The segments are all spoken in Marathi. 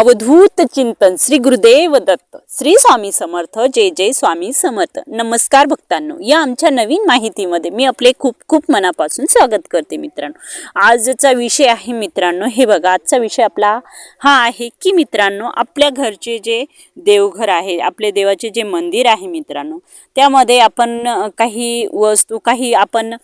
अवधूत चिंतन श्री गुरुदेव दत्त श्री स्वामी समर्थ जय जय स्वामी समर्थ. नमस्कार भक्तांनो या आमच्या नवीन माहितीमध्ये मी आपले खूप खूप मनापासून स्वागत करते मित्रांनो. आजचा विषय आहे मित्रांनो हे बघा आजचा विषय आपला हा आहे की मित्रांनो आपल्या घरचे जे देवघर आहे आपले देवाचे जे मंदिर आहे मित्रांनो त्यामध्ये आपण काही वस्तू काही आपण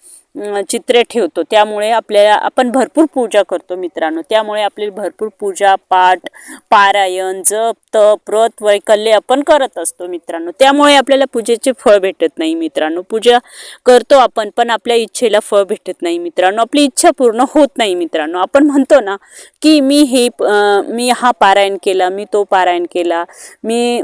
चित्रे ठेवतो. त्यामुळे आपल्याला आपण भरपूर पूजा करतो मित्रांनो. त्यामुळे आपली भरपूर पूजा पाठ पारायण जप तप व्रत वैकल्य आपण करत असतो मित्रांनो. त्यामुळे आपल्याला पूजेचे फळ भेटत नाही मित्रांनो. पूजा करतो आपण पण आपल्या इच्छेला फळ भेटत नाही मित्रांनो. आपली इच्छा पूर्ण होत नाही मित्रांनो. आपण म्हणतो ना की मी हे मी हा पारायण केला मी तो पारायण केला मी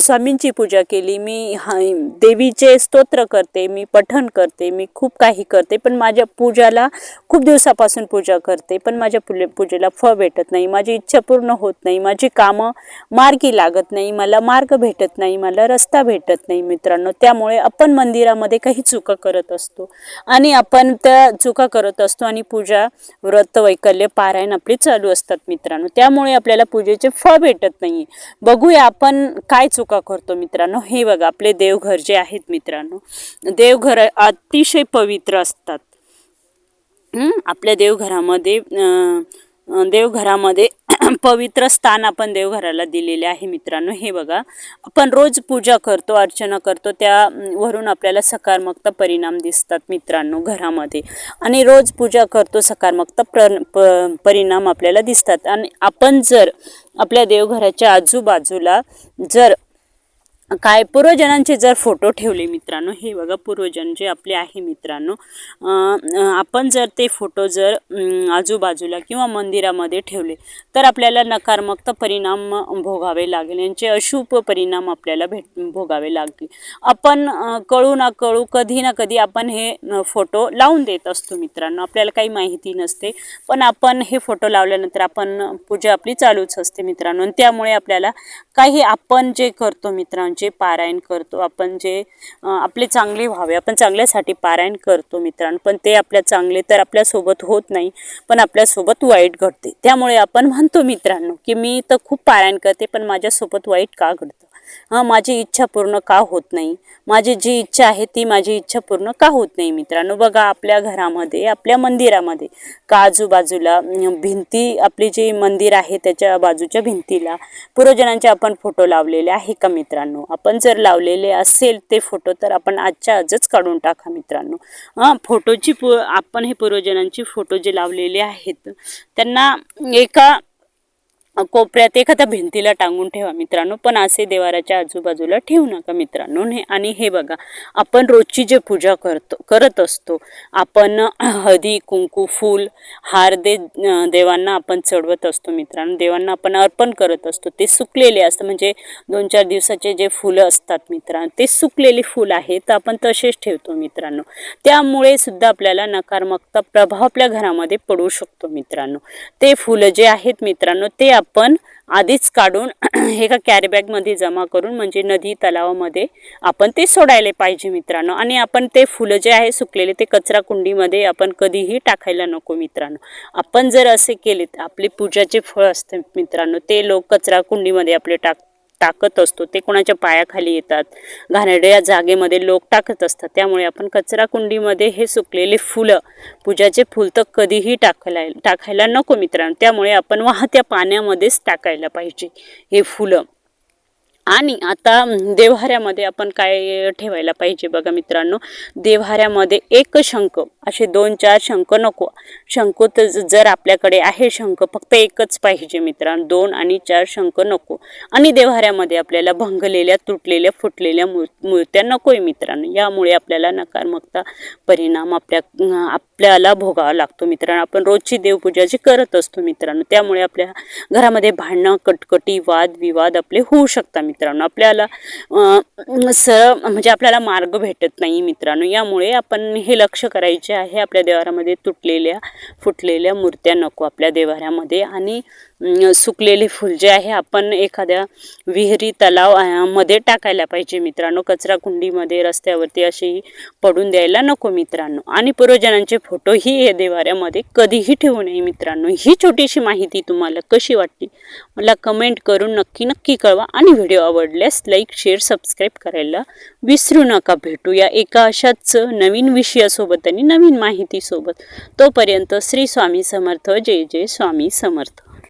स्वामींची पूजा केली मी हा देवीचे स्तोत्र करते मी पठण करते मी खूप काही करते. पण माझ्या पूजाला खूप दिवसापासून पूजा करते पण माझ्या पुले पूजेला फळ भेटत नाही माझी इच्छा पूर्ण होत नाही माझी कामं मार्गी लागत नाही मला मार्ग भेटत नाही मला रस्ता भेटत नाही मित्रांनो. त्यामुळे आपण मंदिरामध्ये काही चुका करत असतो आणि आपण त्या चुका करत असतो आणि पूजा व्रत वैकल्य पारायण आपली चालू असतात मित्रांनो. त्यामुळे आपल्याला पूजेचे फळ भेटत नाही बघूया आपण काय चुका करतो मित्रांनो. हे बघा आपले देवघर जे आहेत मित्रांनो. देवघर अतिशय पवित्र असतात असतात. आपल्या देवघरामध्ये देवघरामध्ये पवित्र स्थान आपण देवघराला दिलेले आहे मित्रांनो. हे बघा आपण रोज पूजा करतो अर्चना करतो त्यावरून आपल्याला सकारात्मक परिणाम दिसतात मित्रांनो घरामध्ये. आणि रोज पूजा करतो सकारात्मक प्र प- परिणाम आपल्याला दिसतात. आणि आपण जर आपल्या देवघराच्या आजूबाजूला जर काय पूर्वजनांचे जर फोटो ठेवले मित्रांनो हे बघा पूर्वजन जे आपले आहे मित्रांनो आपण जर ते फोटो जर आजूबाजूला किंवा मंदिरामध्ये ठेवले तर आपल्याला नकारात्मक परिणाम भोगावे लागेल. यांचे अशुभ परिणाम आपल्याला भेट भोगावे लागतील. आपण कळू ना कळू कधी ना कधी आपण हे फोटो लावून देत असतो मित्रांनो. आपल्याला काही माहिती नसते पण आपण हे फोटो लावल्यानंतर आपण पूजा आपली चालूच असते मित्रांनो. त्यामुळे आपल्याला काही आपण जे करतो मित्रांनो जे पारायण करतो आपण जे आपले चांगले व्हावे आपण चांगल्यासाठी पारायण करतो मित्रांनो. पण ते आपल्या चांगले तर आपल्यासोबत होत नाही पण आपल्यासोबत वाईट घडते. त्यामुळे आपण म्हणतो मित्रांनो की मी तर खूप पारायण करते पण माझ्यासोबत वाईट का घडतं? हां माझी इच्छा पूर्ण का होत नाही? माझी जी इच्छा आहे ती माझी इच्छा पूर्ण का होत नाही मित्रांनो? बघा आपल्या घरामध्ये आपल्या मंदिरामध्ये का आजूबाजूला भिंती आपली जी मंदिर आहे त्याच्या बाजूच्या भिंतीला पूर्वजनांचे आपण फोटो लावलेले आहे का मित्रांनो? आपण जर लावलेले असेल ते फोटो तर आपण आजच्या आजच काढून टाका मित्रांनो. हां फोटोची पु आपण हे पूर्वजनांची फोटो जे लावलेले आहेत त्यांना एका कोपऱ्यात एखाद्या भिंतीला टांगून ठेवा मित्रांनो. पण असे देवाराच्या आजूबाजूला ठेवू नका मित्रांनो. हे आणि हे बघा आपण रोजची जे पूजा करतो करत असतो आपण हळदी कुंकू फूल हार दे देवांना आपण चढवत असतो मित्रांनो. देवांना आपण अर्पण करत असतो. ते सुकलेले असतं. म्हणजे दोन चार दिवसाचे जे फुलं असतात मित्रांनो ते सुकलेले फुल आहे तर आपण तसेच ठेवतो मित्रांनो. त्यामुळे सुद्धा आपल्याला नकारात्मकता प्रभाव आपल्या घरामध्ये पडू शकतो मित्रांनो. ते फुलं जे आहेत मित्रांनो ते आपण आधीच काढून एका कॅरीबॅगमध्ये जमा करून म्हणजे नदी तलावामध्ये आपण ते सोडायला पाहिजे मित्रांनो. आणि आपण ते फुलं जे आहे सुकलेले ते कचरा कुंडीमध्ये आपण कधीही टाकायला नको मित्रांनो. आपण जर असे केले तर आपली पूजाचे फळ असते मित्रांनो ते लोक कचरा कुंडीमध्ये आपले टाक टाकत असतो ते कोणाच्या पायाखाली येतात. घाणेरड्या जागेमध्ये लोक टाकत असतात. त्यामुळे आपण कचरा कुंडीमध्ये हे सुकलेले फुलं पूजाचे फुल तर कधीही टाकायला टाकायला नको मित्रांनो. त्यामुळे आपण वाहत्या पाण्यामध्येच टाकायला पाहिजे हे फुलं. आणि आता देवहाऱ्यामध्ये आपण काय ठेवायला पाहिजे बघा मित्रांनो? देवहाऱ्यामध्ये एक शंख असे दोन चार शंख नको. शंख तर जर आपल्याकडे आहे शंख फक्त एकच पाहिजे मित्रांनो दोन आणि चार शंख नको. आणि देवहाऱ्यामध्ये आपल्याला भंगलेल्या तुटलेल्या फुटलेल्या मूर मूर्त्या नको आहे मित्रांनो. यामुळे आपल्याला नकारात्मकता परिणाम आपल्या आपल्याला भोगावा लागतो मित्रांनो. आपण रोजची देवपूजा जी करत असतो मित्रांनो त्यामुळे आपल्या घरामध्ये भांडणं कटकटी वाद विवाद आपले होऊ शकतात मित्रांनो. आपल्याला अं, सरळ म्हणजे आपल्याला मार्ग भेटत नाही मित्रांनो. यामुळे आपण हे लक्ष करायचे आहे आपल्या देवारामध्ये तुटलेल्या फुटलेल्या मूर्त्या नको आपल्या देवाऱ्यामध्ये. आणि सुकलेले फुल जे आहे आपण एखाद्या विहिरी तलावमध्ये टाकायला पाहिजे मित्रांनो. कचरा कुंडीमध्ये रस्त्यावरती असेही पडून द्यायला नको मित्रांनो. आणि पूर्वजनांचे फोटोही हे देवाऱ्यामध्ये कधीही ठेवू नये मित्रांनो. ही छोटीशी माहिती तुम्हाला कशी वाटली? मला कमेंट करून नक्की नक्की कळवा आणि व्हिडिओ आवडल्यास लाईक शेअर सबस्क्राईब करायला विसरू नका. भेटूया एका अशाच नवीन विषयासोबत आणि नवीन माहितीसोबत. तोपर्यंत श्री स्वामी समर्थ. जय जय स्वामी समर्थ.